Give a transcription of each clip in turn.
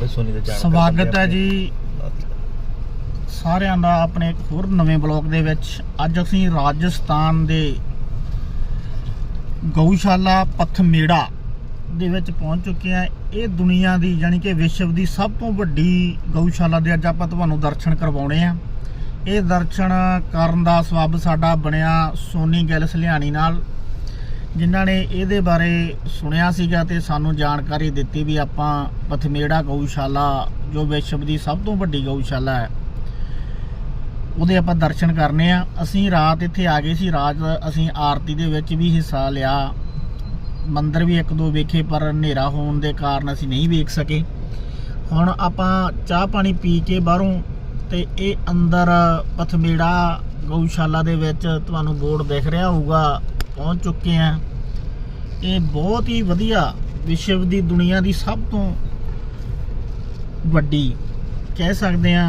ਬਈ ਸੋਨੀ ਦੇ ਸਵਾਗਤ ਹੈ ਜੀ। ਸਾਰਿਆਂ ਦਾ ਆਪਣੇ ਇੱਕ ਹੋਰ ਨਵੇਂ ਬਲੌਗ ਦੇ ਵਿੱਚ। ਅੱਜ ਅਸੀਂ ਰਾਜਸਥਾਨ ਦੇ ਗਊਸ਼ਾਲਾ ਪਥਮੇੜਾ ਦੇ ਵਿੱਚ ਪਹੁੰਚ ਚੁੱਕੇ ਹਾਂ। ਇਹ ਦੁਨੀਆ ਦੀ ਯਾਨੀ ਕਿ ਵਿਸ਼ਵ ਦੀ ਸਭ ਤੋਂ ਵੱਡੀ ਗਊਸ਼ਾਲਾ ਦੇ ਅੱਜ ਆਪਾਂ ਤੁਹਾਨੂੰ ਦਰਸ਼ਨ ਕਰਵਾਉਣੇ ਆ। ਇਹ ਦਰਸ਼ਨ ਕਰਨ ਦਾ ਸਬਬ ਸਾਡਾ ਬਣਿਆ ਸੋਨੀ ਗਿੱਲ ਸਲਿਆਣੀ ਨਾਲ। ਜਿਨ੍ਹਾਂ ਨੇ ਇਹਦੇ ਬਾਰੇ ਸੁਣਿਆ ਸੀਗਾ ਤੇ ਸਾਨੂੰ ਜਾਣਕਾਰੀ ਦਿੱਤੀ ਵੀ ਆਪਾਂ ਪਥਮੇੜਾ ਗਊਸ਼ਾਲਾ, ਜੋ ਵਿਸ਼ਵ ਦੀ ਸਭ ਤੋਂ ਵੱਡੀ ਗਊਸ਼ਾਲਾ ਹੈ, ਉਹਦੇ ਆਪਾਂ ਦਰਸ਼ਨ ਕਰਨੇ ਆ। ਅਸੀਂ ਰਾਤ ਇੱਥੇ ਆ ਗਏ ਸੀ, ਰਾਤ ਅਸੀਂ ਆਰਤੀ ਦੇ ਵਿੱਚ ਵੀ ਹਿੱਸਾ ਲਿਆ। ਮੰਦਰ ਵੀ ਇੱਕ ਦੋ ਵੇਖੇ, ਪਰ ਹਨੇਰਾ ਹੋਣ ਦੇ ਕਾਰਨ ਅਸੀਂ ਨਹੀਂ ਵੇਖ ਸਕੇ। ਹੁਣ ਆਪਾਂ ਚਾਹ ਪਾਣੀ ਪੀ ਕੇ ਬਾਹਰੋਂ ਤੇ ਇਹ ਅੰਦਰ ਪਥਮੇੜਾ ਗਊਸ਼ਾਲਾ ਦੇ ਵਿੱਚ ਤੁਹਾਨੂੰ ਬੋਰਡ ਦਿਖ ਰਿਹਾ ਹੋਊਗਾ। ਪਹੁੰਚ ਚੁੱਕੇ ਆ ਇਹ ਬਹੁਤ ਹੀ ਵਧੀਆ ਵਿਸ਼ਵ ਦੀ ਦੁਨੀਆ ਦੀ ਸਭ ਤੋਂ ਵੱਡੀ ਕਹਿ ਸਕਦੇ ਆ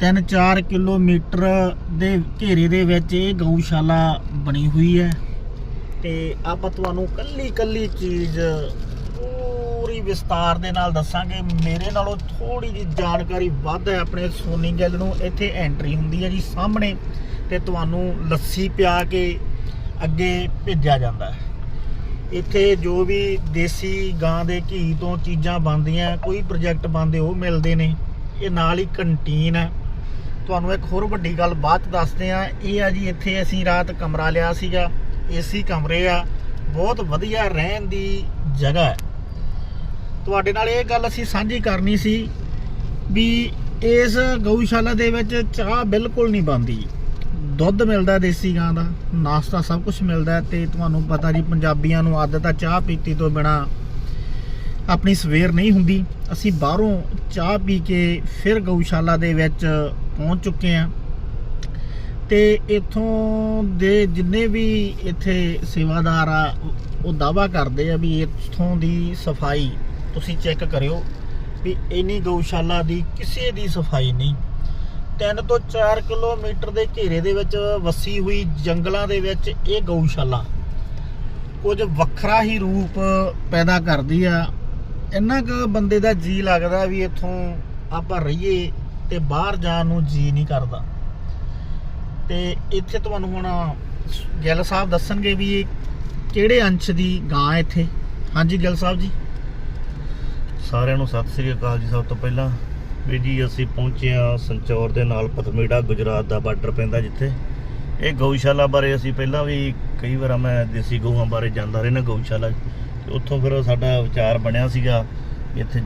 3-4 ਕਿਲੋਮੀਟਰ ਦੇ ਘੇਰੇ ਦੇ ਵਿੱਚ ਇਹ ਗਊਸ਼ਾਲਾ ਬਣੀ ਹੋਈ ਹੈ। ਤੇ ਆਪਾਂ ਤੁਹਾਨੂੰ ਕੱਲੀ ਕੱਲੀ ਚੀਜ਼ ਪੂਰੀ ਵਿਸਤਾਰ ਦੇ ਨਾਲ ਦੱਸਾਂਗੇ। ਮੇਰੇ ਨਾਲੋਂ ਥੋੜੀ ਜਿਹੀ ਜਾਣਕਾਰੀ ਵੱਧ ਹੈ ਆਪਣੇ ਸੋਨੀ ਗਿੱਲ ਨੂੰ। ਇੱਥੇ ਐਂਟਰੀ ਹੁੰਦੀ ਹੈ ਜੀ ਸਾਹਮਣੇ ਤੇ ਤੁਹਾਨੂੰ ਲੱਸੀ ਪਿਆ ਕੇ ਅੱਗੇ ਭੇਜਿਆ ਜਾਂਦਾ ਹੈ। ਇੱਥੇ ਜੋ ਵੀ ਦੇਸੀ ਗਾਂ ਦੇ ਘੀ ਤੋਂ ਚੀਜ਼ਾਂ ਬਣਦੀਆਂ, ਕੋਈ ਪ੍ਰੋਜੈਕਟ ਬਣਦੇ ਉਹ ਮਿਲਦੇ ਨੇ। ਇਹ ਨਾਲ ਹੀ ਕੰਟੀਨ ਹੈ। ਤੁਹਾਨੂੰ ਇੱਕ ਹੋਰ ਵੱਡੀ ਗੱਲ ਬਾਅਦ 'ਚ ਦੱਸਦੇ ਆ ਇਹ ਆ ਜੀ, ਇੱਥੇ ਅਸੀਂ ਰਾਤ ਕਮਰਾ ਲਿਆ ਸੀਗਾ। ਏਸੀ ਕਮਰੇ ਆ। ਬਹੁਤ ਵਧੀਆ ਰਹਿਣ ਦੀ ਜਗ੍ਹਾ ਹੈ। ਤੁਹਾਡੇ ਨਾਲ ਇਹ ਗੱਲ ਅਸੀਂ ਸਾਂਝੀ ਕਰਨੀ ਸੀ ਵੀ ਇਸ ਗਊਸ਼ਾਲਾ ਦੇ ਵਿੱਚ ਚਾਹ ਬਿਲਕੁਲ ਨਹੀਂ ਬਣਦੀ। ਦੁੱਧ ਮਿਲਦਾ ਦੇਸੀ ਗਾਂ ਦਾ, ਨਾਸ਼ਤਾ ਸਭ ਕੁਝ ਮਿਲਦਾ ਹੈ ਤੇ ਤੁਹਾਨੂੰ ਪਤਾ ਜੀ ਪੰਜਾਬੀਆਂ ਨੂੰ ਆਦਤ ਆ ਚਾਹ ਪੀਤੀ ਤੋਂ ਬਿਨਾ ਆਪਣੀ ਸਵੇਰ ਨਹੀਂ ਹੁੰਦੀ। ਅਸੀਂ ਬਾਹਰੋਂ ਚਾਹ ਪੀ ਕੇ ਫਿਰ ਗਊਸ਼ਾਲਾ ਦੇ ਵਿੱਚ ਪਹੁੰਚ ਚੁੱਕੇ ਹਾਂ। ਤੇ ਇਥੋਂ ਦੇ ਜਿੰਨੇ ਵੀ ਇੱਥੇ ਸੇਵਾਦਾਰ ਆ, ਉਹ- ਉਹ ਦਾਵਾ ਕਰਦੇ ਆ ਵੀ ਇਥੋਂ ਦੀ ਸਫ਼ਾਈ ਤੁਸੀਂ ਚੈੱਕ ਕਰਿਓ ਵੀ ਇੰਨੀ ਗਊਸ਼ਾਲਾ ਦੀ ਕਿਸੇ ਦੀ ਸਫ਼ਾਈ ਨਹੀਂ। 3 ਤੋਂ 4 ਕਿਲੋਮੀਟਰ ਦੇ ਘੇਰੇ ਦੇ ਵਿੱਚ ਵਸੀ ਹੋਈ ਜੰਗਲਾਂ ਦੇ ਵਿੱਚ ਇਹ ਗਊਸ਼ਾਲਾ ਕੁਝ ਵੱਖਰਾ ਹੀ ਰੂਪ ਪੈਦਾ ਕਰਦੀ ਆ। ਇੰਨਾ ਕੁ ਬੰਦੇ ਦਾ ਜੀ ਲੱਗਦਾ ਵੀ ਇੱਥੋਂ ਆਪਾਂ ਰਹੀਏ ਤੇ ਬਾਹਰ ਜਾਣ ਨੂੰ ਜੀ ਨਹੀਂ ਕਰਦਾ। ਤੇ ਇੱਥੇ ਤੁਹਾਨੂੰ ਹੁਣ ਗਿੱਲ ਸਾਹਿਬ ਦੱਸਣਗੇ ਵੀ ਇਹ ਕਿਹੜੇ ਅੰਸ਼ ਦੀ ਗਾਂ ਇੱਥੇ। ਹਾਂਜੀ ਗਿੱਲ ਸਾਹਿਬ ਜੀ। ਸਾਰਿਆਂ ਨੂੰ ਸਤਿ ਸ੍ਰੀ ਅਕਾਲ ਜੀ ਸਭ ਤੋਂ ਪਹਿਲਾਂ। ਵੀ ਜੀ ਅਸੀਂ ਪਹੁੰਚੇ ਆ ਸੰਚੌਰ ਦੇ ਨਾਲ ਪਥਮੇੜਾ, ਗੁਜਰਾਤ ਦਾ ਬਾਰਡਰ ਪੈਂਦਾ ਜਿੱਥੇ। ਇਹ ਗਊਸ਼ਾਲਾ ਬਾਰੇ ਅਸੀਂ ਪਹਿਲਾਂ ਵੀ ਕਈ ਵਾਰ ਮੈਂ ਦੇਸੀ ਗਊਆਂ ਬਾਰੇ ਜਾਂਦਾ ਰਹਿਣਾ ਗਊਸ਼ਾਲਾ। ਉੱਥੋਂ ਫਿਰ ਸਾਡਾ ਵਿਚਾਰ ਬਣਿਆ ਸੀਗਾ ਇੱਥੇ